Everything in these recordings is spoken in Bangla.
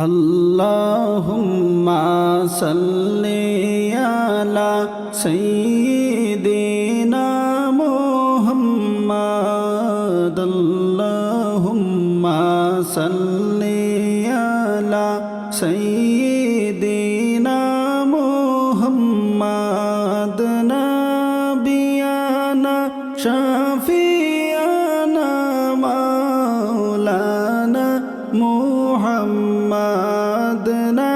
اللهم صل على سيدنا মুহাম্মদ না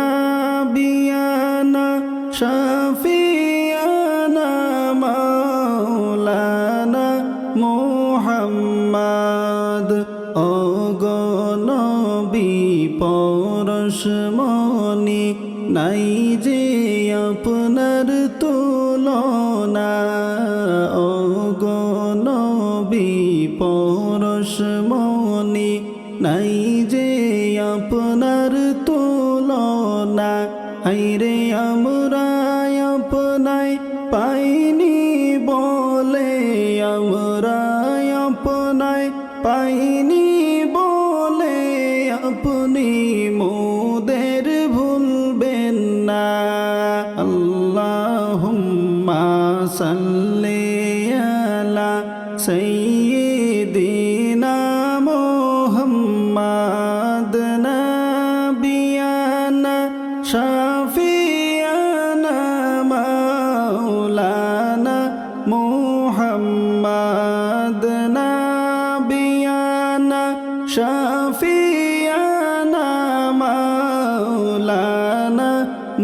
নাই যে আপনার তুলনা আইরে আমরা মুহাম্মাদ নাবিয়ানা, শাফিয়ানা, মাওলানা মুহাম্মাদ নাবিয়ানা, শাফিয়ানা, মাওলানা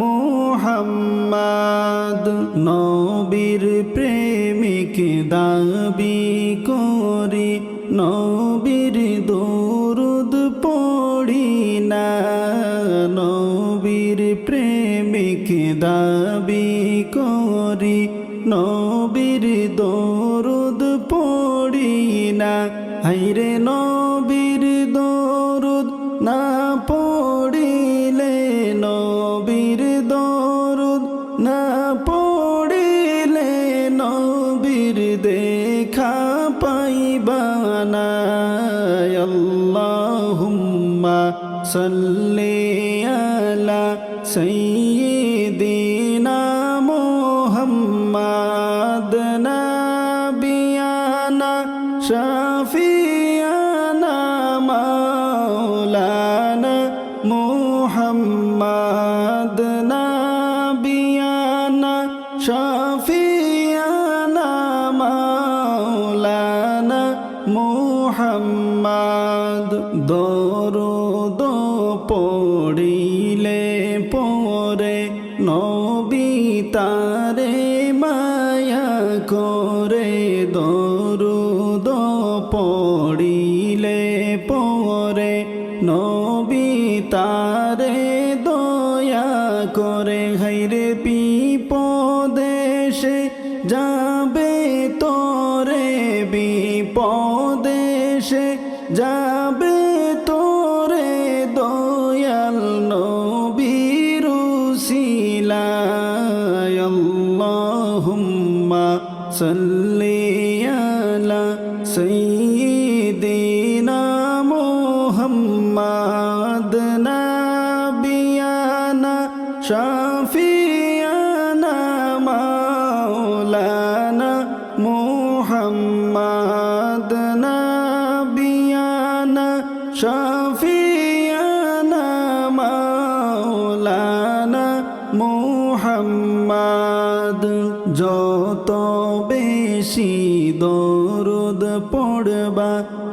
মুহাম্মাদ নবীর প্রেমিক দাবি করি, নবীর দরুদ দাবি করি, নবীর দরুদ পড়ি না হাইরে নবীর দরুদ না পড়িলে, নবীর দরুদ না পড়িলে, নবীর দেখা পাইবানা আল্লাহুম্মা সাল্লি আলা সাইয়্যিদিনা মুহাম্মাদ দরুদ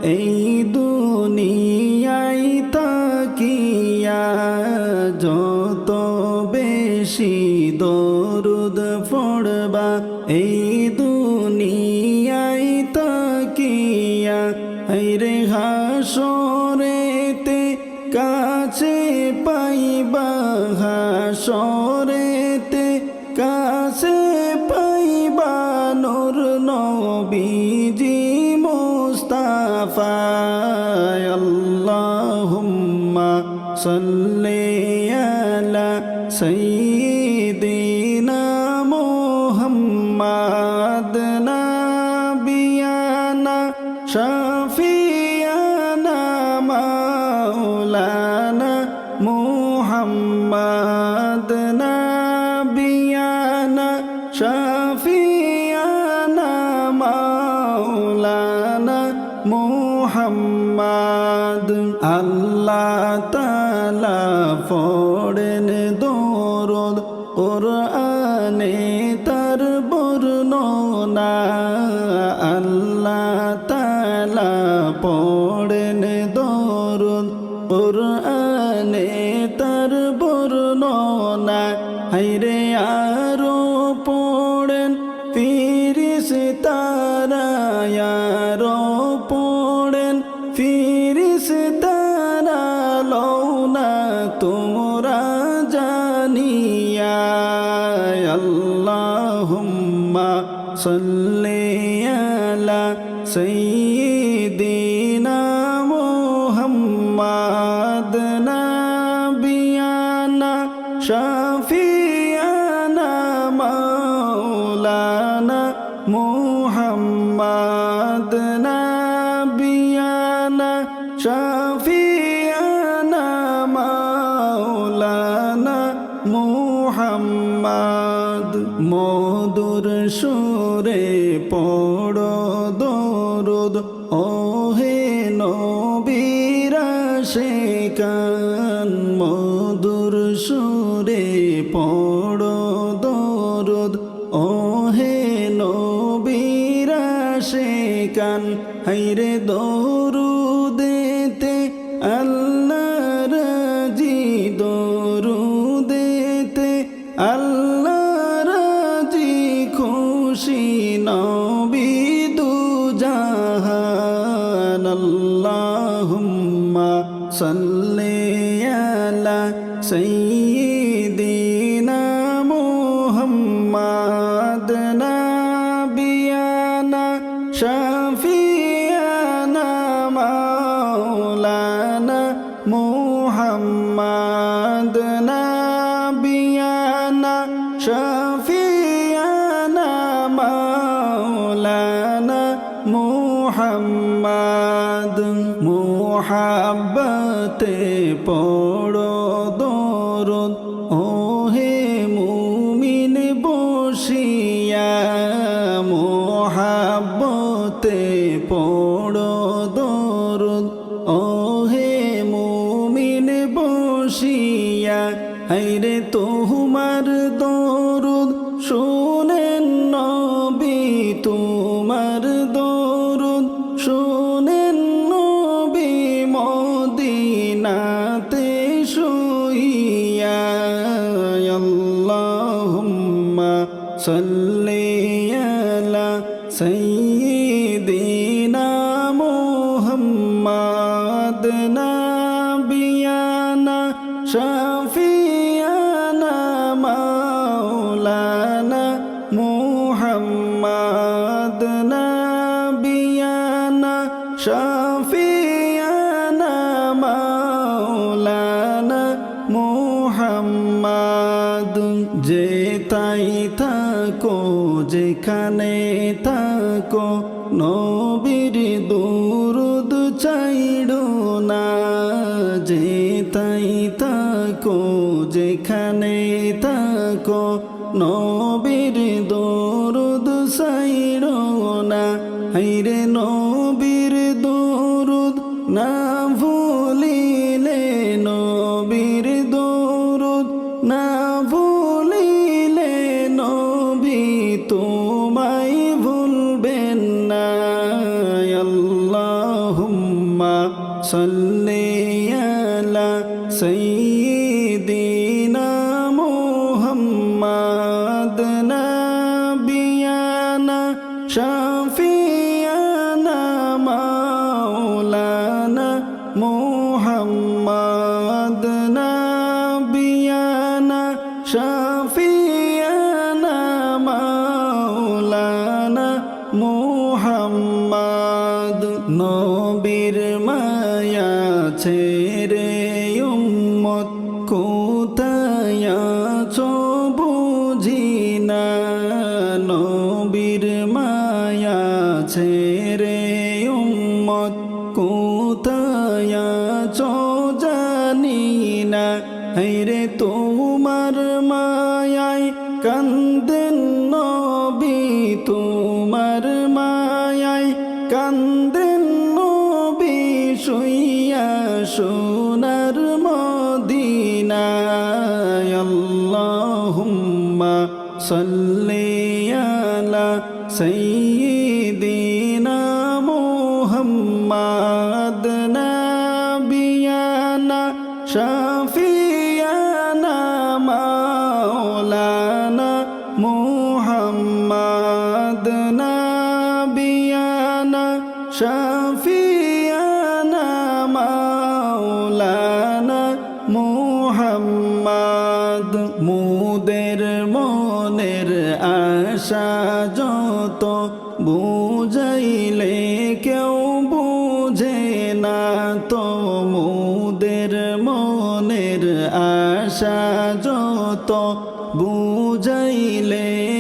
এই দুনিয়ায় তাকিয়া যত বেশি দরুদ পড়বা, এই দুনিয়ায় তাকিয়া রে হাসরেতে কাছে পাইবা হাসরেতে আল্লাহুম্মা কোরআনে তার বর্ণনা আল্লাহ তালা পড়েন দরদ। কোরআনে তার বর্ণনা হাইরে আরও পড়েন ফিরিস তারা আরও পড়েন ফিরিস তারা লৌনা তোমরা জানিয়া আল্লাহুম্মা সাল্লি আলা সাইয়্যিদিনা মধুর সুরে পড়ো মুহাম্মাদ নাবিয়ানা, শাফিয়ানা, মাওলানা মুহাম্মাদ। মুহাব্বতে পড়ো দরদ, ওহে মুমিন বসিয়া। মোহাব্বতে পড়ো দরদ, ওহে বসিয়া হাইরে তোমার দরদ শোনেন নবী, তোমার দরদ শোনেন নবী মদিনাতে শুইয়া। আল্লাহুম্মা সাল্লি আলা সাইয়্যিদিনা মুহাম্মাদ নাবিয়ানা শাফিয়ানা মাওলানা মুহাম্মাদ নাবিয়ানা শাফিয়ানা মাওলানা মুহাম্মাদ যে তাই থাকো, যেখানে থাকো, নবীর দুরুদ চাইড়ো না, যে থাকো, যেখানে থাকো, নবীর দরুদ সাইড়ো না। হাইরে নবীর দরুদ না ভুলিলে, নবীর দরুদ না ভুলিলে, নবী তোমায় ভুলবেন না। আল্লাহুম্মা মুহাম্মাদ নবীর মায়া ছেড়ে উম্মত কোথায় বুঝি না। নবীর মায়া ছেড়ে উম্মত কোথায় জানি না। হাইরে তোমার মায়াই কান্দেন নবী তোমার সাল্লি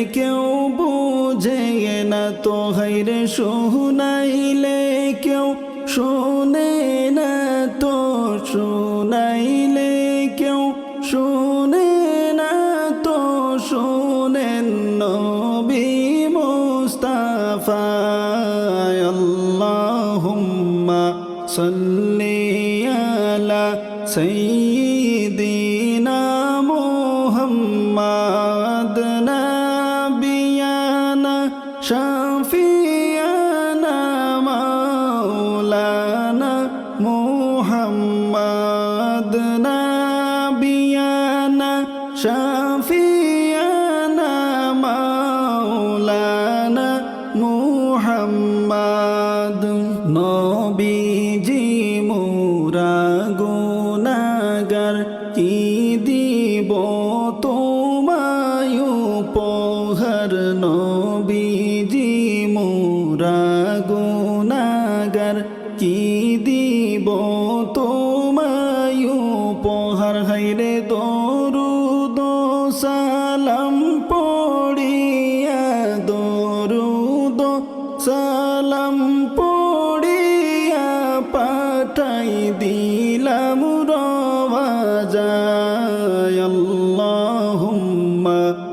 কেউ বুঝে না তো হাইরে শুনাইলে কেউ। শোনে না তো শুনাইলে কেউ। শোনে না তো শোনেন নবী মুস্তাফা আল্লাহুম্মা আলা নাবিয়ানা শাফিয়ানা মাওলানা মুহাম্মাদ নাবিয়ানা শাফিয়ানা মাওলানা মুহাম্মাদ। নবীজি মুরা গুনাগার কি দিব তোমায় উপহার? নবীজি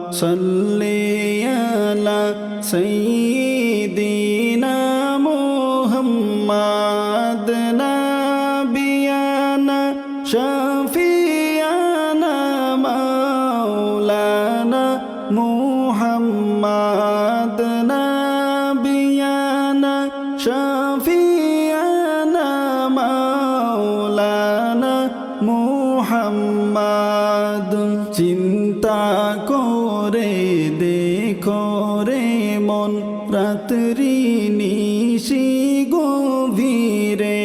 আল্লাহুম্মা সাল্লি আলা সাইয়্যিদিনা মুহাম্মাদ নাবিয়ানা শাফিয়ানা মাওলানা মুহাম্মাদ নাবিয়ানা শাফিয়ানা মাওলানা মুহাম্মাদ চিন্তা করে দেখো রে মন, রাত্রি নিশি গভীরে।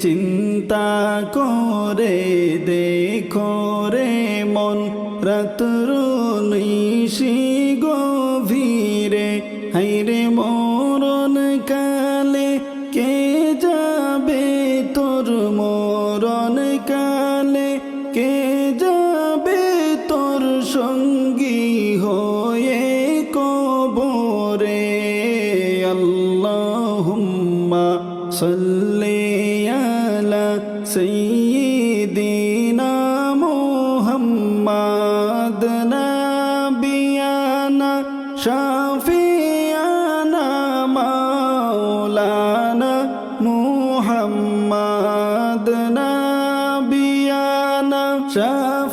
চিন্তা করে দেখো রে মন, রাত্র নিশি গভীরে। হাইরে মরণ কালে কে যাবে তোর মরণ কালে? কে তোর সঙ্গী হয়ে কবরে আল্লাহুম্মা সাল্লি আলা সাইয়্যিদিনা মুহাম্মাদ নাবিয়ানা শাফিয়ানা মাওলানা মুহাম্মাদ নাবিয়ানা শাফিয়ানা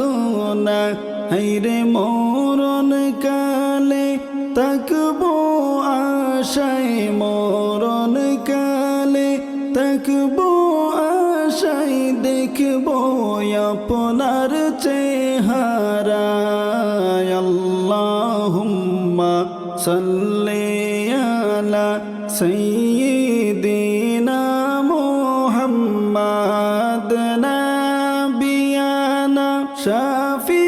সাধনা হাইরে মরণ কালে তাকবো আশায়, মরণ কালে তাকবো আশায়, দেখব আপনার চেহারা আল্লাহুম্মা সাল্লি নাবিয়ানা